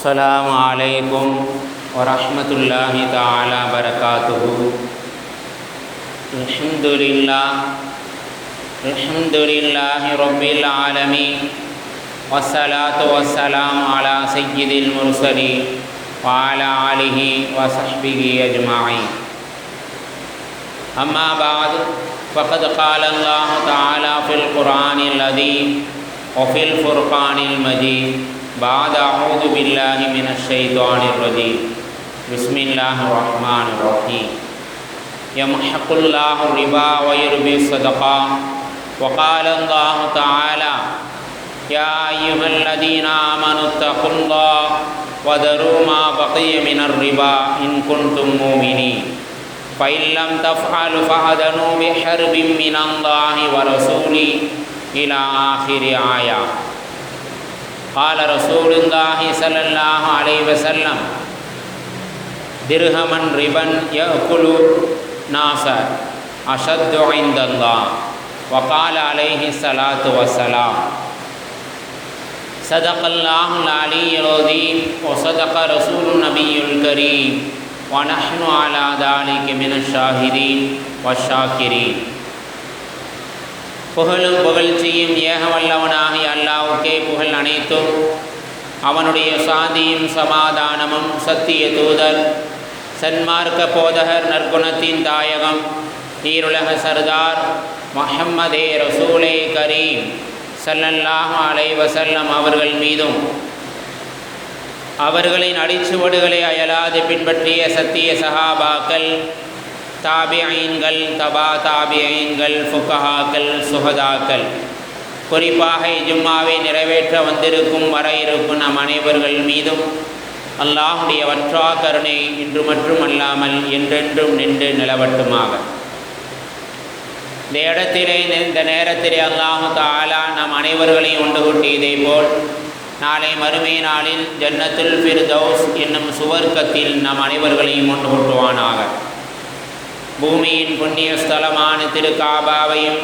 السلام علیکم ورحمۃ اللہ تعالی برکاتہ الحمد للہ الحمد للہ رب العالمین وسلاۃ وسلام علیٰ سید المرسلین وعلى علیہ وصحبہ اجمعین۔ اما بعد، فقد قال اللہ تعالی فی القرآن الذي وفی الفرقان المجید۔ بعد أعوذ بالله من الشيطان الرجيم. بسم الله الرحمن الرحيم. يمحق الله الربا ويربي الصدقات وقال الله تعالى يا أيها الذين آمنوا اتقوا الله وذروا ما بقي من الربا إن كنتم مؤمنين. فإن لم تفعلوا فأذنوا بحرب من الله ورسوله إلى آخر آية. قال رسول الله صلى الله عليه وسلم درهما ربا يأكل ناس أشد عند الله وقال عليه الصلاة والسلام صدق الله العلي العظيم وصدق رسول النبي الكريم ونحن على ذلك من الشاهدين والشاكرين புகழும் புகழ்ச்சியும் ஏகவல்லவனாகிய அல்லாவுக்கே புகழ் அனைத்தும். அவனுடைய சாந்தியும் சமாதானமும் சத்திய தூதர் சன்மார்க்க போதகர் நற்குணத்தின் தாயகம் ஈருலக சர்தார் மஹம்மதே ரசூலே கரீம் சல்லல்லாஹ் அலை வசல்லம் அவர்கள் மீதும். அவர்களின் அடிச்சுவடுகளை அயலாது பின்பற்றிய சத்திய சகாபாக்கள் தாபியங்கள் தபா தாபியங்கள் ஃபுகஹாக்கள் சுகதாக்கள் குறிப்பாக இஜும்மாவை நிறைவேற்ற வந்திருக்கும் வர இருக்கும் நம் அனைவர்கள் மீதும் அல்லாஹுடைய வற்றா கருணை இன்று மட்டும் அல்லாமல் என்றென்றும் நின்று நிலவட்டுமாக. இந்த இடத்திலே இந்த நேரத்திலே அல்லாஹு தாலா நம் அனைவர்களையும் ஒன்று கூட்டியதை போல் நாளை மறுமை நாளில் ஜன்னத்துல் ஃபிர்தௌஸ் என்னும் சுவர்க்கத்தில் நம் அனைவர்களையும் ஒன்று கூட்டுவானாக. பூமியின் புண்ணிய ஸ்தலமான திருக்காபாவையும்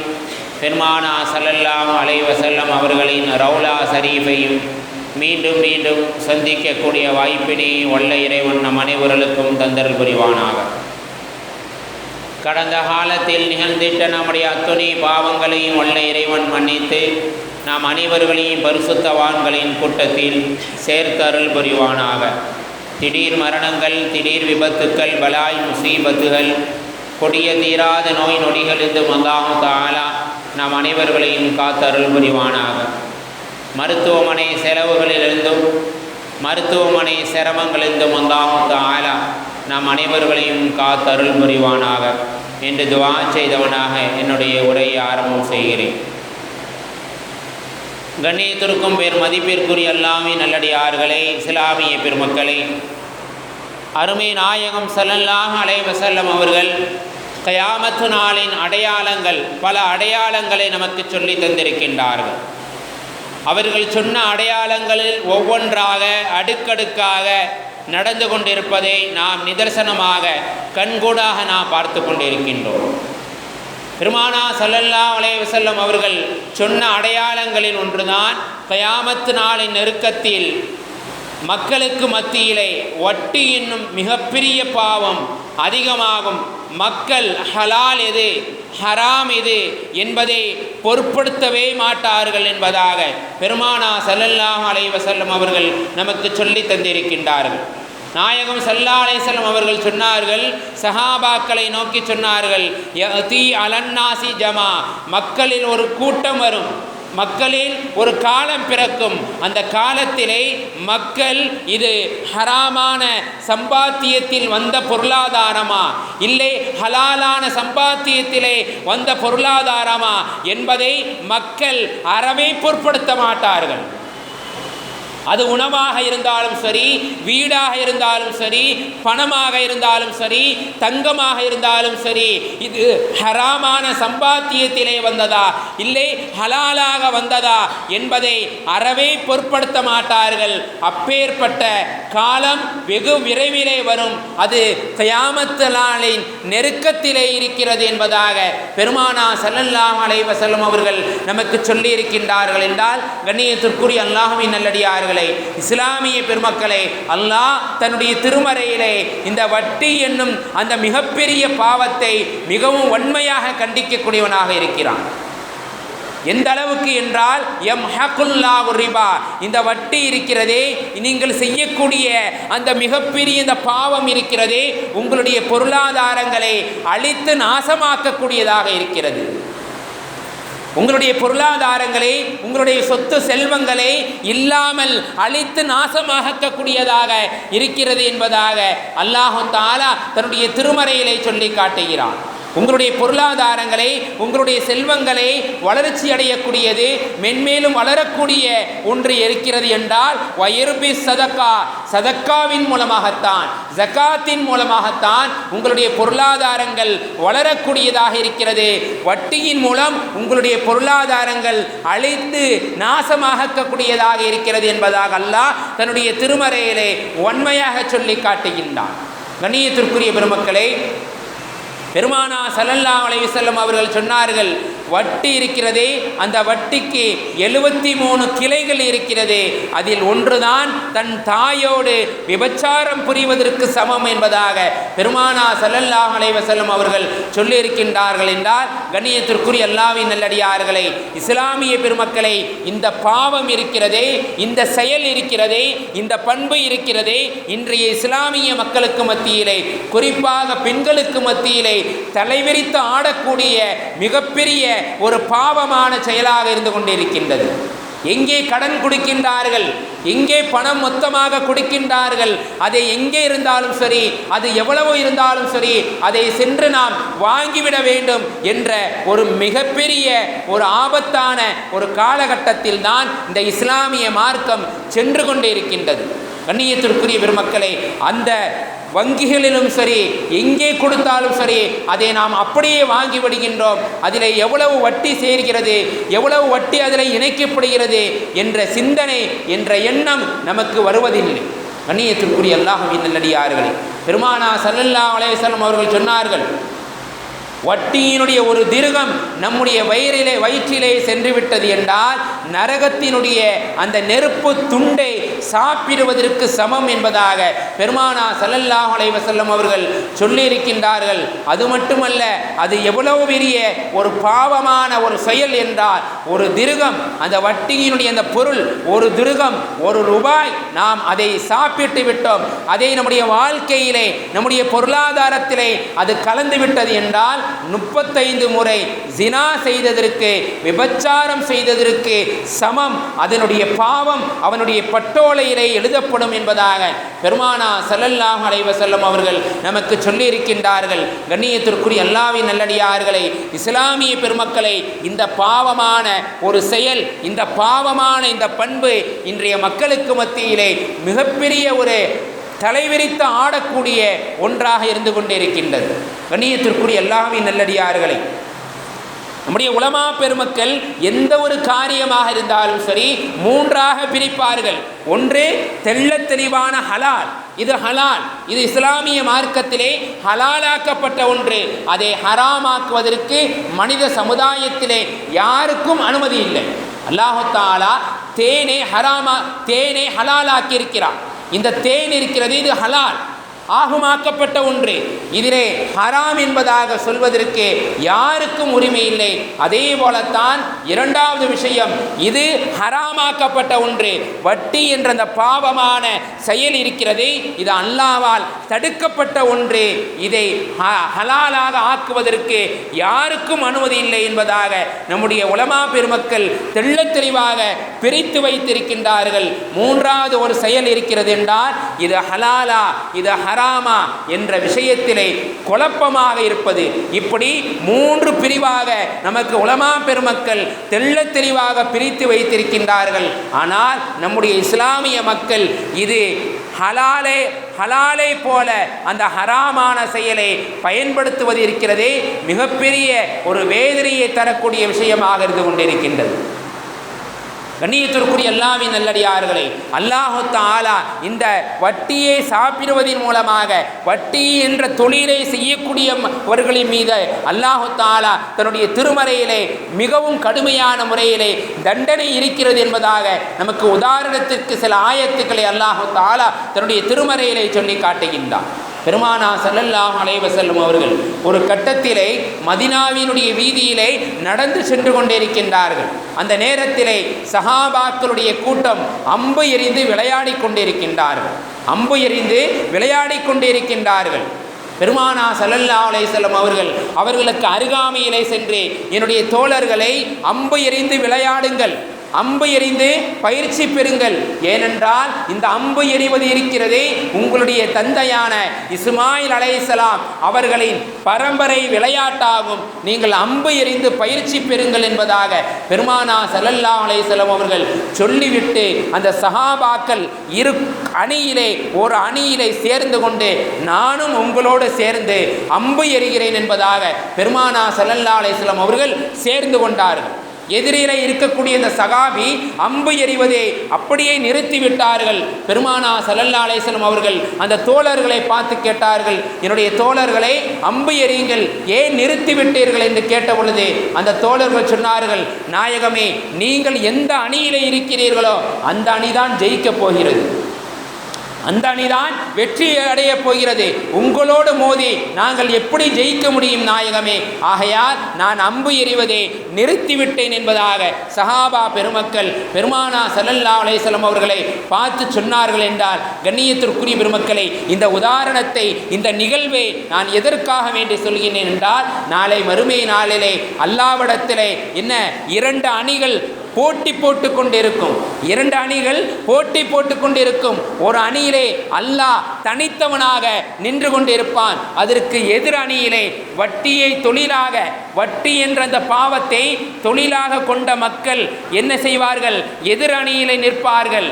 பெருமானா சல்லல்லாஹு அலைவசல்லம் அவர்களின் ரவுலா ஷரீஃபையும் மீண்டும் மீண்டும் சந்திக்கக்கூடிய வாய்ப்பினை வல்ல இறைவன் நம் அனைவர்களுக்கும் தந்தல் புரிவானாக. கடந்த காலத்தில் நிகழ்ந்திட்ட நம்முடைய அத்துணை பாவங்களையும் வல்ல இறைவன் மன்னித்து நாம் அனைவர்களையும் பரிசுத்தவான்களின் கூட்டத்தில் சேர்த்தருள் புரிவானாக. திடீர் மரணங்கள் திடீர் விபத்துக்கள் பலாய் முசீபத்துகள் கொடிய தீராத நோய் நொடிகளிலிருந்து அல்லாஹு தாலா நாம் அனைவர்களையும் காத்தருள் புரிவானாக. மருத்துவமனை செலவுகளிலிருந்தும் மருத்துவமனை சிரமங்களிலிருந்தும் அல்லாஹு தாலா நாம் அனைவர்களையும் காத்தருள் புரிவானாக என்று துவா செய்தவனாக என்னுடைய உரையை ஆரம்பம் செய்கிறேன். கண்ணியத்திற்கும் பேர் மதிப்பிற்குரிய எல்லாமே நல்லடியார்களே இஸ்லாமிய பெருமக்களே அருமை நாயகம் சல்லல்லாஹ் அலைவசல்லம் அவர்கள் கயாமத்து நாளின் அடையாளங்கள் பல அடையாளங்களை நமக்கு சொல்லி தந்திருக்கின்றார்கள். அவர்கள் சொன்ன அடையாளங்களில் ஒவ்வொன்றாக அடுக்கடுக்காக நடந்து கொண்டிருப்பதை நாம் நிதர்சனமாக கண்கூடாக நாம் பார்த்து கொண்டிருக்கின்றோம். பெருமானா சல்லல்லா அலைவசல்லம் அவர்கள் சொன்ன அடையாளங்களில் ஒன்றுதான் கயாமத்து நாளின் நெருக்கத்தில் மக்களுக்கு மத்தியிலே வட்டி என்னும் மிகப்பெரிய பாவம் அதிகமாகும். மக்கள் ஹலால் எது? ஹராம் எது? என்பதை பொருட்படுத்தவே மாட்டார்கள் என்பதாக பெருமானா சல்லல்லாஹ் அலைவசல்லம் அவர்கள் நமக்கு சொல்லி தந்திருக்கின்றார்கள். நாயகம் சல்லா அலைசல்லம் அவர்கள் சொன்னார்கள் சஹாபாக்களை நோக்கி சொன்னார்கள் தீ அலன்னாசி ஜமா. மக்களில் ஒரு கூட்டம் வரும். மக்களில் ஒரு காலம் பிறக்கும். அந்த காலத்திலே மக்கள் இது ஹராமான சம்பாத்தியத்தில் வந்த பொருளாதாரமா? இல்லை ஹலாலான சம்பாத்தியத்திலே வந்த பொருளாதாரமா? என்பதை மக்கள் அறவே பொருட்படுத்த மாட்டார்கள். அது உணவாக இருந்தாலும் சரி வீடாக இருந்தாலும் சரி பணமாக இருந்தாலும் சரி தங்கமாக இருந்தாலும் சரி இது ஹராமான சம்பாத்தியத்திலே வந்ததா? இல்லை ஹலாலாக வந்ததா என்பதை அறவே பொருட்படுத்த மாட்டார்கள். அப்பேற்பட்ட காலம் வெகு விரைவிலே வரும். அது கயாமத்தலாளின் நெருக்கத்திலே இருக்கிறது என்பதாக பெருமானா சல்லல்லாஹ் அலைவசல்லம் அவர்கள் நமக்கு சொல்லி இருக்கின்றார்கள் என்றால் கண்ணியத்திற்குரிய அல்லாஹுவின் நல்லடியார்கள் இஸ்லாமிய பெருமக்களே அல்லாஹ் தன்னுடைய திருமறையிலே இந்த வட்டி என்னும் அந்த மிகப்பெரிய பாவத்தை மிகவும் வன்மையாக கண்டிக்கக்கூடியவனாக இருக்கிறான். எந்த அளவுக்கு என்றால் எம் ஹக்குல்லா ரிபா இந்த வட்டி இருக்கிறதே நீங்கள் செய்யக்கூடிய அந்த மிகப்பெரிய இந்த பாவம் இருக்கிறதே உங்களுடைய பொருளாதாரங்களை அழித்து நாசமாக்கக்கூடியதாக இருக்கிறது. உங்களுடைய பொருளாதாரங்களை உங்களுடைய சொத்து செல்வங்களை இல்லாமல் அழித்து நாசமாக்கக்கூடியதாக இருக்கிறது என்பதாக அல்லாஹு தாலா தன்னுடைய திருமறையிலே சொல்லி காட்டுகிறான். உங்களுடைய பொருளாதாரங்களை உங்களுடைய செல்வங்களை வளர்ச்சி அடையக்கூடியது மென்மேலும் வளரக்கூடிய ஒன்று இருக்கிறது என்றால் வயர்பி சதக்கா சதக்காவின் மூலமாகத்தான் ஜக்காத்தின் மூலமாகத்தான் உங்களுடைய பொருளாதாரங்கள் வளரக்கூடியதாக இருக்கிறது. வட்டியின் மூலம் உங்களுடைய பொருளாதாரங்கள் அழித்து நாசமாகக்கூடியதாக இருக்கிறது என்பதாக அல்லாஹ் தன்னுடைய திருமறையிலே உண்மையாக சொல்லி காட்டுகின்றான். கண்ணியத்திற்குரிய பெருமக்களை பெருமானா சல்லல்லா அலைவிசல்லம் அவர்கள் சொன்னார்கள் வட்டி இருக்கிறதே அந்த வட்டிக்கு எழுபத்தி மூணு கிளைகள் இருக்கிறது அதில் ஒன்றுதான் தன் தாயோடு விபச்சாரம் புரிவதற்கு சமம் என்பதாக பெருமானா சல்லல்லாஹ் அலைவசல்லம் அவர்கள் சொல்லியிருக்கின்றார்கள் என்றால் கண்ணியத்திற்குரிய அல்லாவின் நல்லடியார்களை இஸ்லாமிய பெருமக்களை இந்த பாவம் இருக்கிறதே இந்த செயல் இருக்கிறதே இந்த பண்பு இருக்கிறதே இன்றைய இஸ்லாமிய மக்களுக்கு மத்தியிலே குறிப்பாக பெண்களுக்கு மத்தியிலே தலைவிரித்து ஆடக்கூடிய மிகப்பெரிய ஒரு பாவமான செயலாக இருந்து கொண்டிருக்கின்றது. எங்கே கடன் கொடுக்கின்றார்கள் எங்கே பணம் மொத்தமாக கொடுக்கின்றார்கள் அதை எங்கே இருந்தாலும் சரி அது எவ்வளவு இருந்தாலும் சரி அதை சென்று நாம் வாங்கிவிட வேண்டும் என்ற ஒரு மிகப்பெரிய ஒரு ஆபத்தான ஒரு காலகட்டத்தில் தான் இந்த இஸ்லாமிய மார்க்கம் சென்று கொண்டே இருக்கின்றது கண்ணியத்திற்குரிய பெருமக்களை அந்த வங்கிகளிலும் சரி எங்கே கொடுத்தாலும் சரி அதை நாம் அப்படியே வாங்கி விடுகின்றோம். அதில் எவ்வளவு வட்டி சேர்கிறது எவ்வளவு வட்டி அதில் இணைக்கப்படுகிறது என்ற சிந்தனை என்ற எண்ணம் நமக்கு வருவதில்லை. கண்ணியத்திற்குரிய அல்லாஹுவின் நல்லடியார்களே பெருமானா சல்லல்லா அலையம் அவர்கள் சொன்னார்கள் வட்டியினுடைய ஒரு திருகம் நம்முடைய வயிறிலே வயிற்றிலே சென்று விட்டது என்றால் நரகத்தினுடைய அந்த நெருப்பு துண்டை சாப்பிடுவதற்கு சமம் என்பதாக பெருமானா சல்லல்லாஹ் அலைவசல்லம் அவர்கள் சொல்லியிருக்கின்றார்கள். அது மட்டுமல்ல அது எவ்வளவு பெரிய ஒரு பாவமான ஒரு செயல் என்றால் ஒரு திருகம் அந்த வட்டியினுடைய அந்த பொருள் ஒரு திருகம் ஒரு ரூபாய் நாம் அதை சாப்பிட்டு விட்டோம். அதை நம்முடைய வாழ்க்கையிலே நம்முடைய பொருளாதாரத்திலே அது கலந்து விட்டது என்றால் முப்பத்தைந்து முறை ஜினா செய்ததற்கு விபச்சாரம் செய்ததற்கு சமம். அதனுடைய பாவம் அவனுடைய ஓலையிலே எழுதப்படும் என்பதாக பெருமானா சல்லல்லாஹ் அலைவசல்லம் அவர்கள் நமக்கு சொல்லியிருக்கின்றார்கள். கண்ணியத்திற்குரிய அல்லாவின் நல்லடியார்களை இஸ்லாமிய பெருமக்களை இந்த பாவமான ஒரு செயல் இந்த பாவமான இந்த பண்பு இன்றைய மக்களுக்கு மத்தியிலே மிகப்பெரிய ஒரு தலைவிரித்து ஆடக்கூடிய ஒன்றாக இருந்து கொண்டிருக்கின்றது. கண்ணியத்திற்குரிய எல்லாவின் நல்லடியார்களை நம்முடைய உலமா பெருமக்கள் எந்த ஒரு காரியமாக இருந்தாலும் சரி மூன்றாக பிரிப்பார்கள். ஒன்று தெள்ள தெளிவான ஹலால். இது ஹலால். இது இஸ்லாமிய மார்க்கத்திலே ஹலாலாக்கப்பட்ட ஒன்று. அதை ஹராமாக்குவதற்கு மனித சமுதாயத்திலே யாருக்கும் அனுமதி இல்லை. அல்லாஹாலா தேனை ஹராமா தேனை ஹலாலாக்கி இருக்கிறார் இந்த தேன் இருக்கிறது இது ஹலால். ஆகுமாக்கப்பட்ட ஒன்று. இதிலே ஹராம் என்பதாக சொல்வதற்கு யாருக்கும் உரிமை இல்லை. அதே போலத்தான் இரண்டாவது விஷயம் இது ஹராமாக்கப்பட்ட ஒன்று. வட்டி என்ற அந்த பாவமான செயல் இருக்கிறதே இது அல்லாவால் தடுக்கப்பட்ட ஒன்று. இதை ஹலாலாக ஆக்குவதற்கு யாருக்கும் அனுமதி இல்லை என்பதாக நம்முடைய உலமா பெருமக்கள் தெள்ள தெளிவாக பிரித்து வைத்திருக்கின்றார்கள். மூன்றாவது ஒரு செயல் இருக்கிறது என்றால் இது ஹலாலா இது ஹராமா என்ற விஷயத்திலே குழப்பமாக இருப்பது. இப்படி மூன்று பிரிவாக நமக்கு உலமா பெருமக்கள் தெள்ள தெளிவாக பிரித்து வைத்திருக்கின்றார்கள். ஆனால் நம்முடைய இஸ்லாமிய மக்கள் இது ஹலாலே ஹலாலை போல அந்த ஹராமான செயலை பயன்படுத்துவது இருக்கிறதே மிகப்பெரிய ஒரு வேதனையை தரக்கூடிய விஷயமாக இருந்து கொண்டிருக்கின்றது. கண்ணியத்திற்குரிய அல்லாவின் நல்லடியார்களே அல்லாஹு தாலா இந்த வட்டியை சாப்பிடுவதன் மூலமாக வட்டி என்ற தொழிலை செய்யக்கூடியவர்களின் மீது அல்லாஹு தாலா தன்னுடைய திருமறையிலே மிகவும் கடுமையான முறையிலே தண்டனை இருக்கிறது என்பதாக நமக்கு உதாரணத்திற்கு சில ஆயத்துக்களை அல்லாஹு தாலா தன்னுடைய திருமறையிலே சொல்லி காட்டுகின்றான். பெருமானா சல்லல்லாம் அலைவ செல்லும் அவர்கள் ஒரு கட்டத்திலே மதினாவினுடைய வீதியிலே நடந்து சென்று கொண்டிருக்கின்றார்கள். அந்த நேரத்திலே சஹாபாக்களுடைய கூட்டம் அம்பு எறிந்து விளையாடி கொண்டிருக்கின்றார்கள். அம்பு எறிந்து விளையாடி கொண்டிருக்கின்றார்கள். பெருமானா சல்லல்லா அலைசல்லம் அவர்கள் அவர்களுக்கு அருகாமையிலே சென்று என்னுடைய தோழர்களை அம்பு எறிந்து விளையாடுங்கள். அம்பு எறிந்து பயிற்சி பெறுங்கள். ஏனென்றால் இந்த அம்பு எறிவது இருக்கிறதே உங்களுடைய தந்தையான இஸ்மாயில் அலைசலாம் அவர்களின் பரம்பரை விளையாட்டாகும். நீங்கள் அம்பு எறிந்து பயிற்சி பெறுங்கள் என்பதாக பெருமானா சல்லல்லா அலைசலம் அவர்கள் சொல்லிவிட்டு அந்த சஹாபாக்கள் இரு அணியிலே ஒரு அணியிலே சேர்ந்து கொண்டு நானும் உங்களோடு சேர்ந்து அம்பு எறிகிறேன் என்பதாக பெருமானா சல்லல்லா அலைசலம் அவர்கள் சேர்ந்து கொண்டார்கள். எதிரில இருக்கக்கூடிய இந்த சகாபி அம்பு எறிவதை அப்படியே நிறுத்திவிட்டார்கள். பெருமானா சல்லல்லா அலேசலம் அவர்கள் அந்த தோழர்களை பார்த்து கேட்டார்கள் என்னுடைய தோழர்களை அம்பு எறியுங்கள் ஏன் நிறுத்தி விட்டீர்கள் என்று கேட்ட பொழுது அந்த தோழர்கள் சொன்னார்கள் நாயகமே நீங்கள் எந்த அணியிலே இருக்கிறீர்களோ அந்த அணிதான் ஜெயிக்கப் போகிறது. அந்த அணிதான் வெற்றி அடைய போகிறது. உங்களோடு மோதி நாங்கள் எப்படி ஜெயிக்க முடியும் நாயகமே? ஆகையால் நான் அம்பு எறிவதை நிறுத்திவிட்டேன் என்பதாக சஹாபா பெருமக்கள் பெருமானா சல்லல்லா அலேசலம் அவர்களை பார்த்து சொன்னார்கள் என்றால் கண்ணியத்திற்குரிய பெருமக்களை இந்த உதாரணத்தை இந்த நிகழ்வை நான் எதற்காக வேண்டி சொல்கிறேன் என்றால் நாளை மறுமை நாளிலே அல்லாவிடத்திலே என்ன இரண்டு அணிகள் போட்டி போட்டு கொண்டிருக்கும். இரண்டு அணிகள் போட்டி போட்டு கொண்டிருக்கும். ஒரு அணியிலே அல்லாஹ் தனித்தவனாக நின்று கொண்டிருப்பான். அதற்கு எதிர் அணியிலே வட்டியை தொழிலாக வட்டி என்ற அந்த பாவத்தை தொழிலாக கொண்ட மக்கள் என்ன செய்வார்கள்? எதிர் அணியிலே நிற்பார்கள்.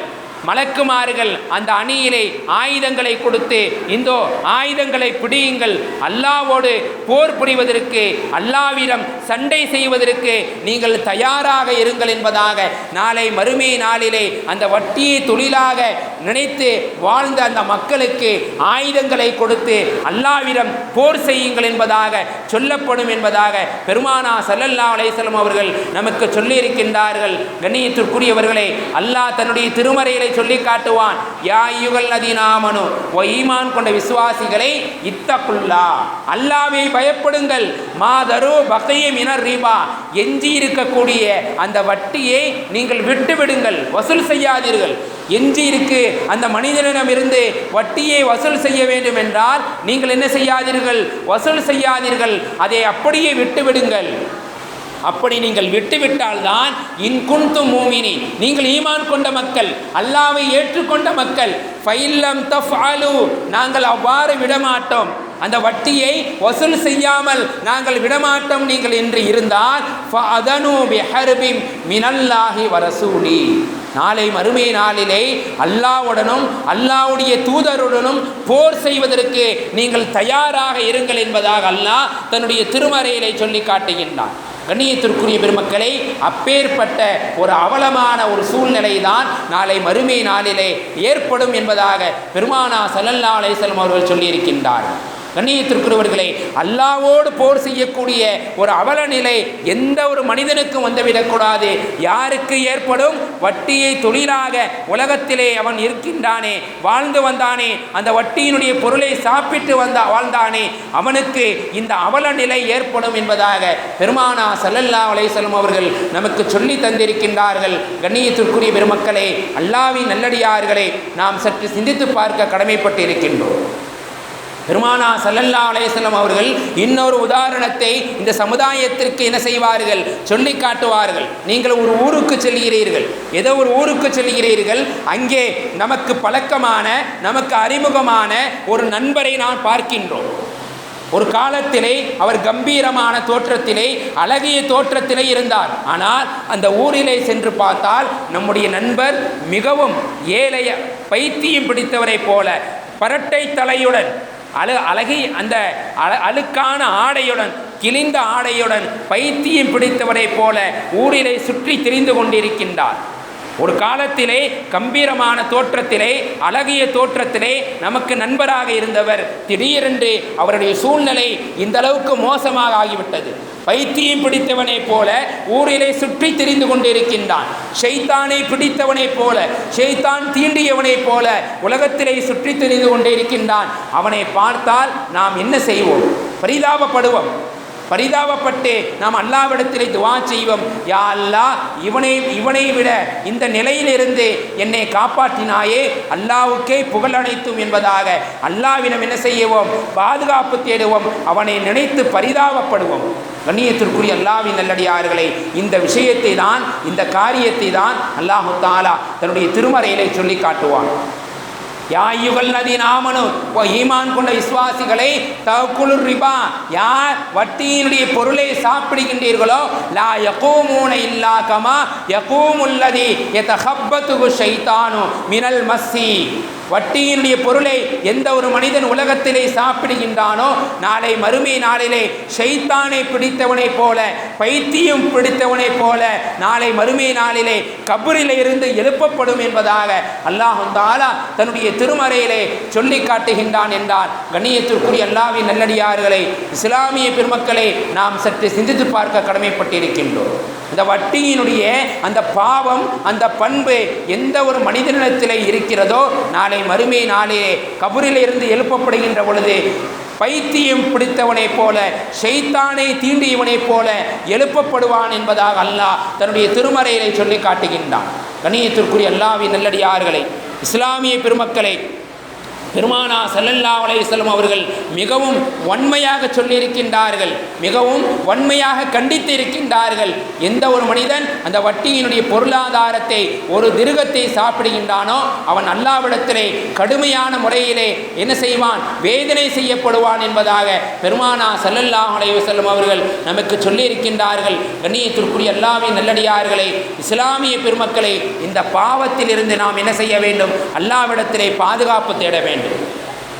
மலக்குமார்கள் அந்த அணியிலே ஆயுதங்களை கொடுத்து இந்தோ ஆயுதங்களை பிடியுங்கள். அல்லாவோடு போர் புரிவதற்கு அல்லாவிடம் சண்டை செய்வதற்கு நீங்கள் தயாராக இருங்கள் என்பதாக நாளை மறுமை நாளிலே அந்த வட்டியை தொழிலாக நினைத்து வாழ்ந்த அந்த மக்களுக்கு ஆயுதங்களை கொடுத்து அல்லாவிடம் போர் செய்யுங்கள் என்பதாக சொல்லப்படும் என்பதாக பெருமானா சல்லல்லா அலைசலம் அவர்கள் நமக்கு சொல்லியிருக்கின்றார்கள். கண்ணியத்திற்குரியவர்களே அல்லாஹ் தன்னுடைய திருமறையிலே சொல்லி காட்டுவான். யா யுகல் நதினாமனு ஓ ஈமான் கொண்ட விசுவாசிகளை இத்தக்குள்ளா அல்லாவை பயப்படுங்கள். மாதரு பகையம் இனர் ரீபா. எஞ்சி இருக்கக்கூடிய அந்த வட்டியை நீங்கள் விட்டு விடுங்கள் வசூல் செய்யாதீர்கள். எஞ்சி இருக்கு அந்த மனிதனிடம் இருந்து வட்டியை வசூல் செய்ய வேண்டும் என்றால் நீங்கள் என்ன செய்யாதீர்கள்? வசூல் செய்யாதீர்கள். அதை அப்படியே விட்டு விடுங்கள் அப்படி நீங்கள் விட்டுவிட்டால்தான் இன்குண்டு மூமினி. நீங்கள் ஈமான் கொண்ட மக்கள் அல்லாவை ஏற்றுக்கொண்ட மக்கள் ஃபைல்லம் தஃபாலு நாங்கள் அவ்வாறு விடமாட்டோம். அந்த வட்டியை வசூல் செய்யாமல் நாங்கள் விடமாட்டோம் நீங்கள் என்று இருந்தால் ஃபஅதனு பிஹர்பிம் மினல்லாஹி வரசூலி. நாளை மறுமை நாளிலே அல்லாவுடனும் அல்லாவுடைய தூதருடனும் போர் செய்வதற்கு நீங்கள் தயாராக இருங்கள் என்பதாக அல்லாஹ் தன்னுடைய திருமறையிலே சொல்லி காட்டுகின்றான். கண்ணியத்திற்குரிய பெருமக்களை அப்பேற்பட்ட ஒரு அவலமான ஒரு சூழ்நிலை தான் நாளை மறுமை நாளிலே ஏற்படும் என்பதாக பெருமானா சல்லல்லா அலைசல்லம் அவர்கள் சொல்லியிருக்கின்றார்கள். கண்ணியத்திற்குரியவர்களே அல்லாவோடு போர் செய்யக்கூடிய ஒரு அவல நிலை எந்த ஒரு மனிதனுக்கும் வந்துவிடக்கூடாது. யாருக்கு ஏற்படும்? வட்டியை தொழிலாக உலகத்திலே அவன் இருக்கின்றானே வாழ்ந்து வந்தானே அந்த வட்டியினுடைய பொருளை சாப்பிட்டு வந்த வாழ்ந்தானே அவனுக்கு இந்த அவல நிலை ஏற்படும் என்பதாக பெருமானா சல்லல்லா அலைசல்லம் அவர்கள் நமக்கு சொல்லி தந்திருக்கின்றார்கள். கண்ணியத்திற்குரிய பெருமக்களே அல்லாவின் நல்லடியார்களே நாம் சற்று சிந்தித்து பார்க்க கடமைப்பட்டு இருக்கின்றோம் பெருமானா சல்லல்லா அலையம் அவர்கள் இன்னொரு உதாரணத்தை இந்த சமுதாயத்திற்கு என்ன செய்வார்கள்? சொல்லி காட்டுவார்கள். நீங்கள் ஒரு ஊருக்கு செல்கிறீர்கள். ஏதோ ஒரு ஊருக்கு செல்கிறீர்கள். அங்கே நமக்கு பழக்கமான நமக்கு அறிமுகமான ஒரு நண்பரை நான் பார்க்கின்றோம். ஒரு காலத்திலே அவர் கம்பீரமான தோற்றத்திலே அழகிய தோற்றத்திலே இருந்தார். ஆனால் அந்த ஊரிலே சென்று பார்த்தால் நம்முடைய நண்பர் மிகவும் ஏழைய பைத்தியம் பிடித்தவரைப் போல பரட்டை தலையுடன் அழு அழகி அந்த அழ அழுக்கான ஆடையுடன் கிழிந்த ஆடையுடன் பைத்தியம் பிடித்தவரைப் போல ஊரிலே சுற்றி திரிந்து கொண்டிருக்கின்றார். ஒரு காலத்திலே கம்பீரமான தோற்றத்திலே அழகிய தோற்றத்திலே நமக்கு நண்பராக இருந்தவர் திடீரென்று அவருடைய சூழ்நிலை இந்த அளவுக்கு மோசமாக ஆகிவிட்டது. பைத்தியம் பிடித்தவனைப் போல ஊரிலே சுற்றி திரிந்து கொண்டிருக்கின்றான். ஷெய்தானை பிடித்தவனைப் போல ஷெய்தான் தீண்டியவனைப் போல உலகத்திலே சுற்றி திரிந்து கொண்டிருக்கின்றான். அவனை பார்த்தால் நாம் என்ன செய்வோம்? பரிதாபப்படுவோம். பரிதாபப்பட்டு நாம் அல்லாவிடத்திலே துவா செய்வோம். யா அல்லாஹ் இவனை இவனை விட இந்த நிலையிலிருந்து என்னை காப்பாற்றினாயே. அல்லாவுக்கே புகழ் அனைத்தும் என்பதாக அல்லாவிடம் என்ன செய்வோம்? பாதுகாப்பு தேடுவோம். அவனை நினைத்து பரிதாபப்படுவோம். கண்ணியத்திற்குரிய அல்லாவின் நல்லடியார்களை இந்த விஷயத்தை தான் இந்த காரியத்தை தான் அல்லாஹு தாலா தன்னுடைய திருமறையிலே சொல்லி காட்டுவான். யாயுகள் நதி நாமனு ஈமான் கொண்ட விசுவாசிகளை தகுலு ரிபா யார் வட்டியினுடைய பொருளை சாப்பிடுகின்றீர்களோ லா யகூமூன இல்லா கமா யகூமுல்லதி யதஹப்பத்துகு ஷைத்தானு மினல் மஸ்ஸி. வட்டியினுடைய பொருளை எந்த ஒரு மனிதன் உலகத்திலே சாப்பிடுகின்றானோ நாளை மறுமை நாளிலே ஷைத்தானை பிடித்தவனைப் போல பைத்தியம் பிடித்தவனைப் போல நாளை மறுமை நாளிலே கபரிலே இருந்து எழுப்பப்படும் என்பதாக அல்லாஹந்தாலா தன்னுடைய திருமறையிலே சொல்லி காட்டுகின்றான் என்றார் கண்ணியத்திற்குரிய அல்லாவின் நல்லடியார்களை இஸ்லாமிய பெருமக்களை நாம் சற்று சிந்தித்து பார்க்க கடமைப்பட்டிருக்கின்றோம். இந்த வட்டியினுடைய அந்த பாவம் அந்த பண்பு எந்த ஒரு மனிதனிடத்திலே இருக்கிறதோ நாளை மறுமை நாளிலே கபூரிலிருந்து இருந்து எழுப்பப்படுகின்ற பொழுது பைத்தியம் பிடித்தவனைப் போல ஷைத்தானை தீண்டியவனைப் போல எழுப்பப்படுவான் என்பதாக அல்லாஹ் தன்னுடைய திருமறையிலே சொல்லி காட்டுகின்றான். கணியத்திற்குரிய அல்லாவின் நல்லடியார்களை இஸ்லாமிய பெருமக்களை பெருமானா சல்லல்லா அலையம் அவர்கள் மிகவும் வன்மையாக சொல்லியிருக்கின்றார்கள். மிகவும் வன்மையாக கண்டித்து இருக்கின்றார்கள் எந்த ஒரு மனிதன் அந்த வட்டியினுடைய பொருளாதாரத்தை ஒரு திருகத்தை சாப்பிடுகின்றானோ அவன் அல்லாவிடத்திலே கடுமையான முறையிலே என்ன செய்வான்? வேதனை செய்யப்படுவான் என்பதாக பெருமானா சல்லல்லா அலையம் அவர்கள் நமக்கு சொல்லியிருக்கின்றார்கள். கண்ணியத்திற்குரிய அல்லாவின் நல்லடியார்களை இஸ்லாமிய பெருமக்களை இந்த பாவத்தில் இருந்து நாம் என்ன செய்ய வேண்டும்? அல்லாவிடத்திலே பாதுகாப்பு தேட வேண்டும்.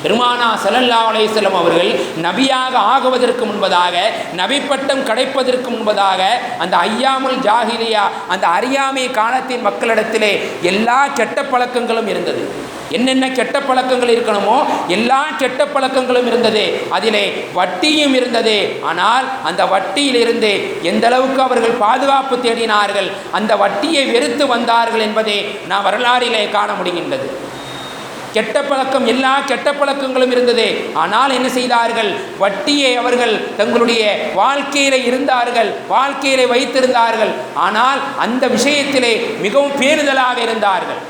பெருமானா சலல்லா அலையம் அவர்கள் நபியாக ஆகுவதற்கு முன்பதாக நபிப்பட்டம் பட்டம் கிடைப்பதற்கு முன்பதாக அந்த ஐயாமுல் ஜாகிலியா அந்த அறியாமை காலத்தின் மக்களிடத்திலே எல்லா கெட்ட பழக்கங்களும் இருந்தது. என்னென்ன கெட்ட பழக்கங்கள் இருக்கணுமோ எல்லா கெட்ட பழக்கங்களும் இருந்தது. அதிலே வட்டியும் இருந்தது. ஆனால் அந்த வட்டியிலிருந்து எந்த அளவுக்கு அவர்கள் பாதுகாப்பு தேடினார்கள் அந்த வட்டியை வெறுத்து வந்தார்கள் என்பதை நாம் வரலாறிலே காண முடிகின்றது. கெட்ட பழக்கம் எல்லா கெட்ட பழக்கங்களும் இருந்தது. ஆனால் என்ன செய்தார்கள்? வட்டியை அவர்கள் தங்களுடைய வாழ்க்கையில இருந்தார்கள் வாழ்க்கையில வைத்திருந்தார்கள். ஆனால் அந்த விஷயத்திலே மிகவும் பேறுதலாக இருந்தார்கள்.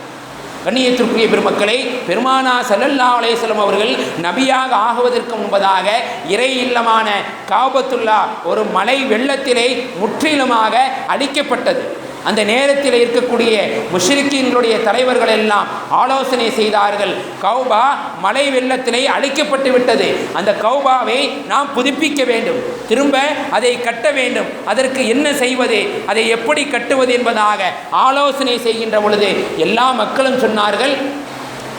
கண்ணியத்திற்குரிய பெருமக்களை பெருமானா சல்லல்லா அலேஸ்லம் அவர்கள் நபியாக ஆகுவதற்கு முன்பதாக இறை இல்லமான காபத்துல்லா ஒரு மலை வெள்ளத்திலே முற்றிலுமாக அழிக்கப்பட்டது. அந்த நேரத்தில் இருக்கக்கூடிய முஷ்ரிக்கின்களுடைய தலைவர்கள் எல்லாம் ஆலோசனை செய்தார்கள். கௌபா மலை வெள்ளத்திலே அழிக்கப்பட்டு விட்டது. அந்த கௌபாவை நாம் புதுப்பிக்க வேண்டும். திரும்ப அதை கட்ட வேண்டும். அதற்கு என்ன செய்வது? அதை எப்படி கட்டுவது என்பதாக ஆலோசனை செய்கின்ற பொழுது எல்லா மக்களும் சொன்னார்கள்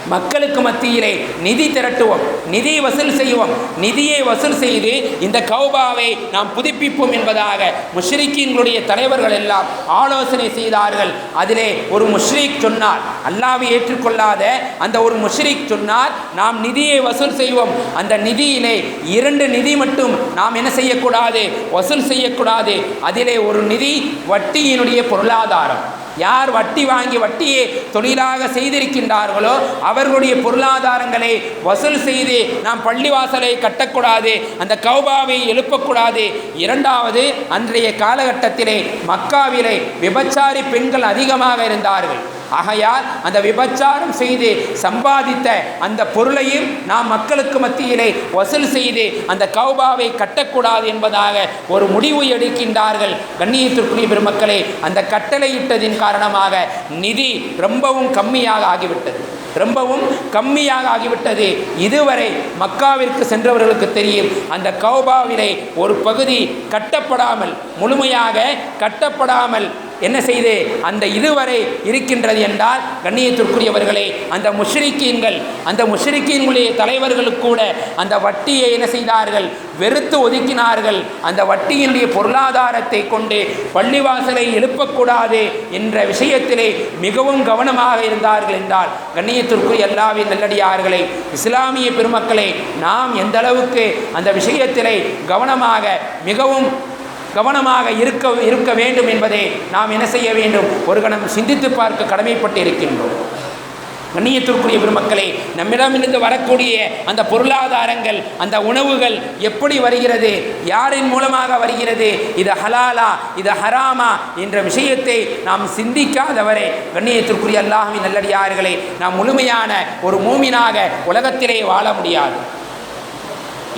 மக்களுக்கு மத்தியிலே நிதி திரட்டுவோம் நிதி வசூல் செய்வோம். நிதியை வசூல் செய்து இந்த கௌபாவை நாம் புதுப்பிப்போம் என்பதாக முஷ்ரிக்கின்களுடைய தலைவர்கள் எல்லாம் ஆலோசனை செய்தார்கள். அதிலே ஒரு முஷ்ரீக் சொன்னார் அல்லாவை ஏற்றுக்கொள்ளாத அந்த ஒரு முஷ்ரீக் சொன்னார் நாம் நிதியை வசூல் செய்வோம். அந்த நிதியிலே இரண்டு நிதி மட்டும் நாம் என்ன செய்யக்கூடாது? வசூல் செய்யக்கூடாது. அதிலே ஒரு நிதி வட்டியினுடைய பொருளாதாரம். யார் வட்டி வாங்கி வட்டியை தொழிலாக செய்திருக்கின்றார்களோ அவர்களுடைய பொருளாதாரங்களை வசூல் செய்து நாம் பள்ளிவாசலை கட்டக்கூடாது அந்த கௌபாவை எழுப்பக்கூடாது. இரண்டாவது அன்றைய காலகட்டத்திலே மக்காவிலே விபச்சாரி பெண்கள் அதிகமாக இருந்தார்கள். ஆகையால் அந்த விபச்சாரம் செய்து சம்பாதித்த அந்த பொருளையும் நாம் மக்களுக்கு மத்தியிலே வசூல் செய்து அந்த கௌபாவை கட்டக்கூடாது என்பதாக ஒரு முடிவு எடுக்கின்றார்கள். கண்ணியத்திற்குரிய பெருமக்களே அந்த கட்டளையிட்டதின் காரணமாக நிதி ரொம்பவும் கம்மியாக ஆகிவிட்டது. ரொம்பவும் கம்மியாக ஆகிவிட்டது. இதுவரை மக்காவிற்கு சென்றவர்களுக்கு தெரியும். அந்த கௌபாவிலே ஒரு பகுதி கட்டப்படாமல் முழுமையாக கட்டப்படாமல் என்ன செய்து அந்த இதுவரை இருக்கின்றது என்றால் கண்ணியத்திற்குரியவர்களே அந்த முஷ்ரிக்கீன்கள் அந்த முஷ்ரிக்கீன்களுடைய தலைவர்களுக்கு கூட அந்த வட்டியை என்ன செய்தார்கள்? வெறுத்து ஒதுக்கினார்கள். அந்த வட்டியினுடைய பொருளாதாரத்தை கொண்டு பள்ளிவாசலை எழுப்பக்கூடாது என்ற விஷயத்திலே மிகவும் கவனமாக இருந்தார்கள் என்றால் கண்ணியத்திற்குரிய எல்லாவின் நல்லடியார்களை இஸ்லாமிய பெருமக்களை நாம் எந்த அளவுக்கு அந்த விஷயத்திலே கவனமாக மிகவும் கவனமாக இருக்க இருக்க வேண்டும் என்பதை நாம் என்ன செய்ய வேண்டும்? ஒரு கணம் சிந்தித்து பார்க்க கடமைப்பட்டு இருக்கின்றோம் கண்ணியத்திற்குரிய பெருமக்களே நம்மிடமிருந்து வரக்கூடிய அந்த பொருளாதாரங்கள் அந்த உணவுகள் எப்படி வருகிறது? யாரின் மூலமாக வருகிறது? இது ஹலாலா இது ஹராமா என்ற விஷயத்தை நாம் சிந்திக்காதவரே. கண்ணியத்திற்குரிய அல்லாஹின் நல்லடியார்களே நாம் முழுமையான ஒரு மூமினாக உலகத்திலே வாழ முடியாது.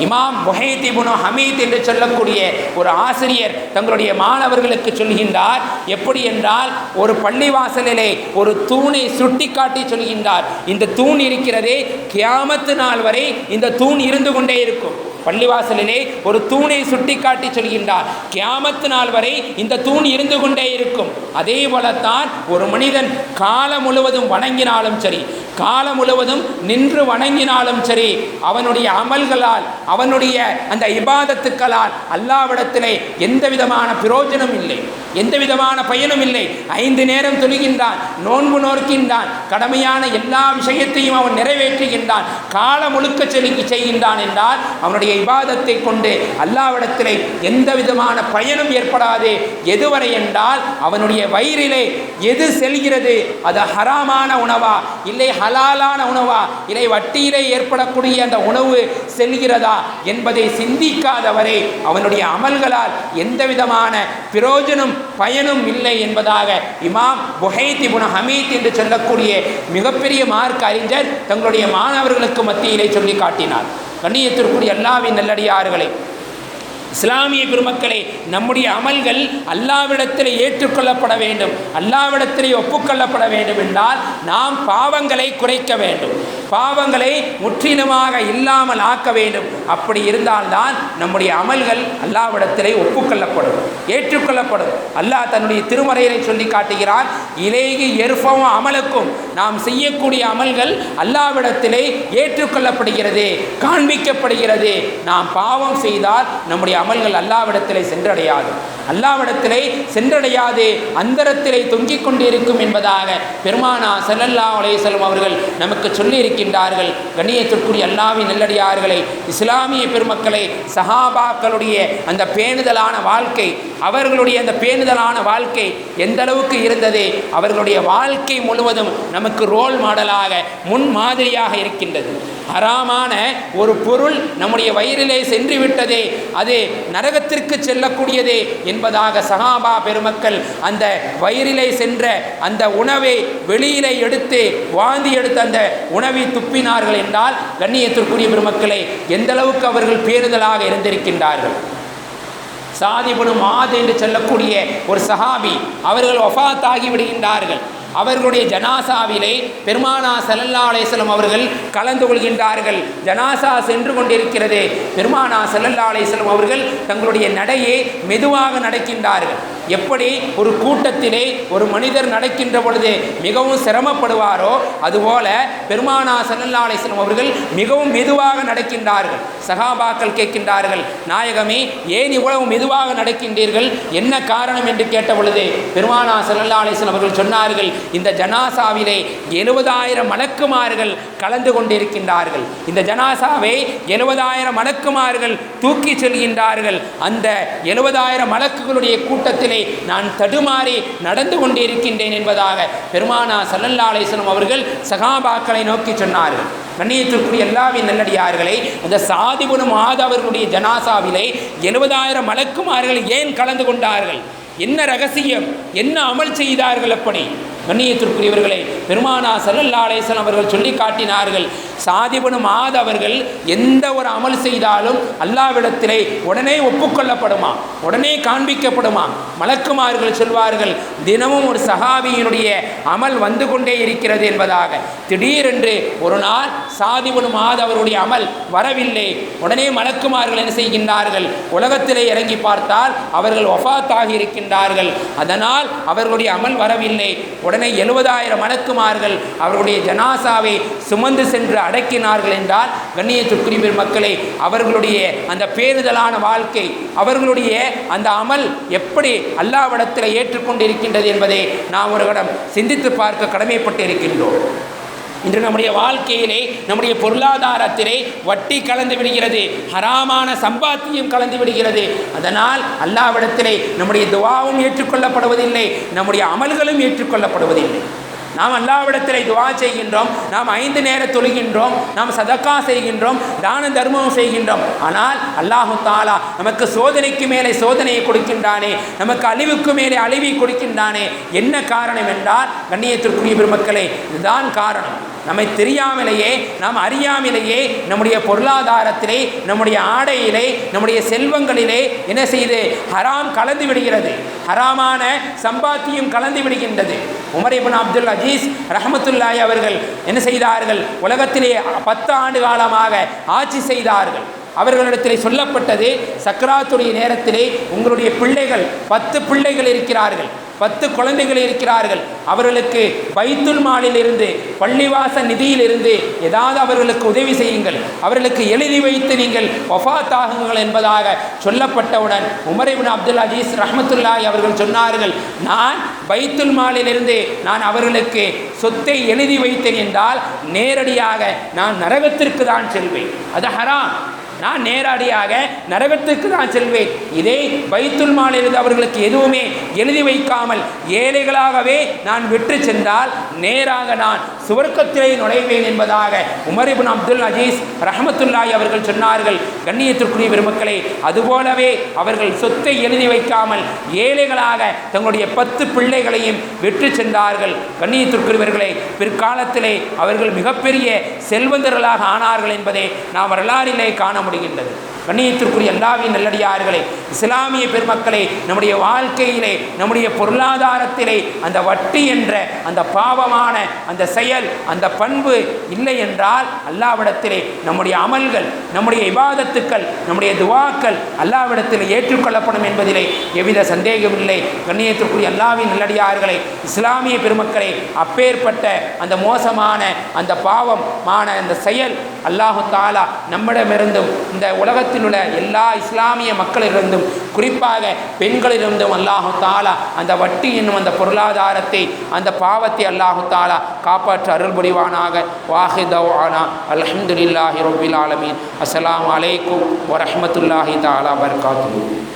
இமாம் முஹைதிபுனு ஹமீத் என்று சொல்லக்கூடிய ஒரு ஆசிரியர் தங்களுடைய மாணவர்களுக்கு சொல்கின்றார் எப்படி என்றால் ஒரு பள்ளிவாசலிலே ஒரு தூணை சுட்டிக்காட்டி சொல்கின்றார் இந்த தூண் இருக்கிறதே கியாமத்து நாள் வரை இந்த தூண் இருந்து கொண்டே இருக்கும். பள்ளிவாசலிலே ஒரு தூணை சுட்டி காட்டி சொல்கின்றார் கியாமத்து நாள் வரை இந்த தூண் இருந்து கொண்டே இருக்கும். அதே போலத்தான் ஒரு மனிதன் காலம் முழுவதும் வணங்கினாலும் சரி காலம் முழுவதும் நின்று வணங்கினாலும் சரி அவனுடைய அமல்களால் அவனுடைய அந்த இபாதத்துக்களால் அல்லாவிடத்திலே எந்த விதமான பிரயோஜனம் இல்லை. எந்த விதமான பயனும் இல்லை. ஐந்து நேரம் தொழுகின்றான் நோன்பு நோக்கின்றான் கடமையான எல்லா விஷயத்தையும் அவன் நிறைவேற்றுகின்றான் காலம் முழுக்க செலுக்கி செய்கின்றான் என்றால் அவனுடைய விவாதத்தை கொண்டு அல்லாவிடத்திலே எந்த விதமான பயனும் ஏற்படாது. எதுவரை என்றால் அவனுடைய வயிறிலே எது செல்கிறது? அது ஹராமான உணவா? இல்லை ஹலாலான உணவா? இல்லை வட்டியிலே ஏற்படக்கூடிய அந்த உணவு செல்கிறதா என்பதை சிந்திக்காதவரை. அவனுடைய அமல்களால் எந்த விதமான பிரயோஜனம் பயனும் இல்லை என்பதாக இமாம் புஹைத்தி புன ஹமீத் என்று சொல்லக்கூடிய மிகப்பெரிய மார்க் அறிஞர் தங்களுடைய மாணவர்களுக்கு மத்தியிலே சொல்லி காட்டினார். கண்ணியத்திற்குரிய எல்லாவின் நல்லடியார்களை இஸ்லாமிய பெருமக்களே நம்முடைய அமல்கள் அல்லாவிடத்தில் ஏற்றுக்கொள்ளப்பட வேண்டும். அல்லாவிடத்திலே ஒப்புக்கொள்ளப்பட வேண்டும் என்றால் நாம் பாவங்களை குறைக்க வேண்டும். பாவங்களை முற்றிலுமாக இல்லாமல் ஆக்க வேண்டும். அப்படி இருந்தால்தான் நம்முடைய அமல்கள் அல்லாவிடத்திலே ஒப்புக்கொள்ளப்படும் ஏற்றுக்கொள்ளப்படும். அல்லாஹ் தன்னுடைய திருமறையை சொல்லி காட்டுகிறார் இலேகி எருப்பவும் அமலுக்கும். நாம் செய்யக்கூடிய அமல்கள் அல்லாவிடத்திலே ஏற்றுக்கொள்ளப்படுகிறது காண்பிக்கப்படுகிறது. நாம் பாவம் செய்தால் நம்முடைய அமல்கள் அல்லாவிடத்திலே சென்றடையாது. அல்லாவிடத்திலே சென்றடையாது அந்தரத்திலே தொங்கிக் கொண்டிருக்கும் என்பதாக பெருமானா செல்லல்லா அலையம் அவர்கள் நமக்கு சொல்லியிருக்கின்றார்கள். கண்ணியத்திற்குரிய அல்லாவின் நல்லடியார்களை இஸ்லாமிய பெருமக்களை சஹாபாக்களுடைய அந்த பேணுதலான வாழ்க்கை அவர்களுடைய அந்த பேணுதலான வாழ்க்கை எந்த அளவுக்கு இருந்தது அவர்களுடைய வாழ்க்கை முழுவதும் நமக்கு ரோல் மாடலாக முன் மாதிரியாக இருக்கின்றது. ஹராமான ஒரு பொருள் நம்முடைய வயிறிலே சென்று விட்டதே அது நரகத்திற்கு செல்லக்கூடியதே என்பதாக சகாபா பெருமக்கள் அந்த வயிறிலே சென்ற அந்த உணவை வெளியிலே எடுத்து வாந்தி எடுத்து அந்த உணவை துப்பினார்கள் என்றால் கண்ணியத்திற்குரிய பெருமக்களை எந்த அளவுக்கு அவர்கள் பேருதலாக இருந்திருக்கின்றார்கள். சாதிபனு மாது என்று சொல்லக்கூடிய ஒரு சஹாபி அவர்கள் ஒஃபாத்தாகி விடுகின்றார்கள். அவர்களுடைய ஜனாசாவிலே பெருமானா சல்லல்லா அலேஸ்லம் அவர்கள் கலந்து கொள்கின்றார்கள். ஜனாசா சென்று கொண்டிருக்கிறது. பெருமானா சல்லல்லா அலேஸ்லம் அவர்கள் தங்களுடைய நடையை மெதுவாக நடக்கின்றார்கள். எப்படி? ஒரு கூட்டத்திலே ஒரு மனிதர் நடக்கின்ற பொழுது மிகவும் சிரமப்படுவாரோ அதுபோல பெருமானா சல்லல்லா அலிஸ்லாம் அவர்கள் மிகவும் மெதுவாக நடக்கின்றார்கள். சகாபாக்கள் கேட்கின்றார்கள் நாயகமே ஏன் இவ்வளவு மெதுவாக நடக்கின்றீர்கள்? என்ன காரணம்? என்று கேட்ட பொழுது பெருமானா சல்லல்லா அலிஸ்லாம் அவர்கள் சொன்னார்கள் இந்த ஜனாசாவிலே எழுபதாயிரம் மணக்குமார்கள் கலந்து கொண்டிருக்கின்றார்கள். இந்த ஜனாசாவை எழுபதாயிரம் மணக்குமார்கள் தூக்கி செல்கின்றார்கள். அந்த எழுபதாயிரம் மலக்குகளுடைய கூட்டத்திலே நான் தடுமாறி நடந்து கொண்டிருக்கின்றேன் என்பதாக பெருமானா சல்லல்லா அலிஸ்லாம் அவர்கள் சகாபாக்களை நோக்கி சொன்னார்கள். கண்ணியத்திற்குரிய எல்லாவின் நல்லடியார்களை அந்த சாதிபுன மாதவர்களுடைய ஜனாசாவிலே எழுபதாயிரம் மலக்குமார்கள் ஏன் கலந்து கொண்டார்கள்? என்ன ரகசியம்? என்ன அமல் செய்தார்கள் அப்படி? கண்ணியத்திற்குரியவர்களை பெருமானா சல்லல்லா அலேசன் அவர்கள் சொல்லி காட்டினார்கள் சாதிபனு மாத அவர்கள் எந்த ஒரு அமல் செய்தாலும் அல்லாவிடத்திலே உடனே ஒப்புக்கொள்ளப்படுமா? உடனே காண்பிக்கப்படுமா? மலக்குமார்கள் சொல்வார்கள் தினமும் ஒரு சகாபியினுடைய அமல் வந்து கொண்டே இருக்கிறது என்பதாக. திடீரென்று ஒரு நாள் சாதிபனு மாத அவருடைய அமல் வரவில்லை. உடனே மலக்குமார்கள் என்ன செய்கின்றார்கள் உலகத்திலே இறங்கி பார்த்தால் அவர்கள் ஒஃபாத்தாகி இருக்கின்றார்கள். அதனால் அவர்களுடைய அமல் வரவில்லை. உடனே எழுபதாயிரம் மலக்குமார்கள் அவர்களுடைய ஜனாசாவை சுமந்து சென்று அடக்கினார்கள் என்றால் கண்ணியத்துக்குரிய மக்களை அவர்களுடைய அந்த பேருதலான வாழ்க்கை அவர்களுடைய அந்த அமல் எப்படி அல்லாவிடத்தில் ஏற்றுக்கொண்டிருக்கின்றது என்பதை நாம் ஒரு கடம் சிந்தித்து பார்க்க கடமைப்பட்டு இருக்கின்றோம் இன்று நம்முடைய வாழ்க்கையிலே நம்முடைய பொருளாதாரத்திலே வட்டி கலந்து விடுகிறது ஹராமான சம்பாத்தியம் கலந்து விடுகிறது. அதனால் அல்லாவிடத்திலே நம்முடைய துவாவும் ஏற்றுக்கொள்ளப்படுவதில்லை நம்முடைய அமல்களும் ஏற்றுக்கொள்ளப்படுவதில்லை. நாம் அல்லாவிடத்தில் துவா செய்கின்றோம் நாம் ஐந்து நேர தொழுகின்றோம் நாம் சதக்கா செய்கின்றோம் தான தர்மம் செய்கின்றோம். ஆனால் அல்லாஹு தாலா நமக்கு சோதனைக்கு மேலே சோதனையை கொடுக்கின்றானே நமக்கு அழிவுக்கு மேலே அழிவை கொடுக்கின்றானே. என்ன காரணம் என்றால் கண்ணியத்திற்குரிய பெருமக்களே இதுதான் காரணம். நம்மை தெரியாமலேயே நாம் அறியாமலேயே நம்முடைய பொருளாதாரத்திலே நம்முடைய ஆடையிலே நம்முடைய செல்வங்களிலே என்ன செய்து ஹராம் கலந்து விடுகிறது. ஹராமான சம்பாத்தியம் கலந்து விடுகின்றது. உமர் இப்னு அப்துல் அஜீஸ் ரஹமத்துல்லாய் அவர்கள் என்ன செய்தார்கள்? உலகத்திலே பத்து ஆண்டு காலமாக ஆட்சி செய்தார்கள். அவர்களிடத்தில் சொல்லப்பட்டது சக்கராத்துடைய நேரத்திலே உங்களுடைய பிள்ளைகள் பத்து பிள்ளைகள் இருக்கிறார்கள். பத்து குழந்தைகள் இருக்கிறார்கள். அவர்களுக்கு பைத்துல் மாலிலிருந்து பள்ளிவாச நிதியிலிருந்து ஏதாவது அவர்களுக்கு உதவி செய்யுங்கள். அவர்களுக்கு எழுதி வைத்து நீங்கள் ஒஃபாத்தாகுங்கள் என்பதாக சொல்லப்பட்டவுடன் உமரைபின் அப்துல் அஜீஸ் ரஹமத்துல்லாய் அவர்கள் சொன்னார்கள் நான் பைத்துல் மாலிலிருந்து நான் அவர்களுக்கு சொத்தை எழுதி வைத்தேன் என்றால் நேரடியாக நான் நரகத்திற்கு தான் செல்வேன். அது ஹராம். நான் நேரடியாக நரகத்துக்கு நான் செல்வேன். இதே பைத்துல் மாலிலிருந்து அவர்களுக்கு எதுவுமே எழுதி வைக்காமல் ஏழைகளாகவே நான் விற்று சென்றால் நேராக நான் சுவர்க்கத்திலே நுழைவேன் என்பதாக உமர் அப்துல் அஜீஸ் ரஹமத்துல்லாய் அவர்கள் சொன்னார்கள். கண்ணியத்திற்குரிய பெருமக்களே அதுபோலவே அவர்கள் சொத்தை எழுதி வைக்காமல் ஏழைகளாக தங்களுடைய பத்து பிள்ளைகளையும் வெற்றி சென்றார்கள். கண்ணியத்திற்குரியவர்களை பிற்காலத்திலே அவர்கள் மிகப்பெரிய செல்வந்தர்களாக ஆனார்கள் என்பதை நாம் வரலாறிலே காண முடிகின்றது. கண்ணியத்திற்குரிய எல்லாவின் நல்லடியார்களே இஸ்லாமிய பெருமக்களே நம்முடைய வாழ்க்கையிலே நம்முடைய பொருளாதாரத்திலே அந்த வட்டி என்ற அந்த பாவமான அந்த செயல் அந்த பண்பு இல்லை என்றால் அல்லாவிடத்திலே நம்முடைய அமல்கள் நம்முடைய விவாதத்துக்கள் நம்முடைய துவாக்கள் அல்லாவிடத்தில் ஏற்றுக்கொள்ளப்படும் என்பதிலே எவ்வித சந்தேகமில்லை. கண்ணியத்திற்குரிய அல்லாவின் நல்லடியார்களை இஸ்லாமிய பெருமக்களே அப்பேற்பட்ட அந்த மோசமான அந்த பாவமான அந்த செயல் அல்லாஹு தாலா நம்மிடமிருந்தும் இந்த உலகத்தில் உலகத்தில் உள்ள எல்லா இஸ்லாமிய மக்களிலிருந்தும் குறிப்பாக பெண்களிலிருந்தும் அல்லாஹு தாலா அந்த வட்டி என்னும் அந்த பொருளாதாரத்தை அந்த பாவத்தை அல்லாஹு தாலா காப்பாற்ற அருள் புரிவானாக. வாஹிதவானா அலமதுல்லாஹி ரொபில் ஆலமீன். அஸ்லாம் அலைக்கும் வரமத்துல்லாஹி தாலா பர்காத்து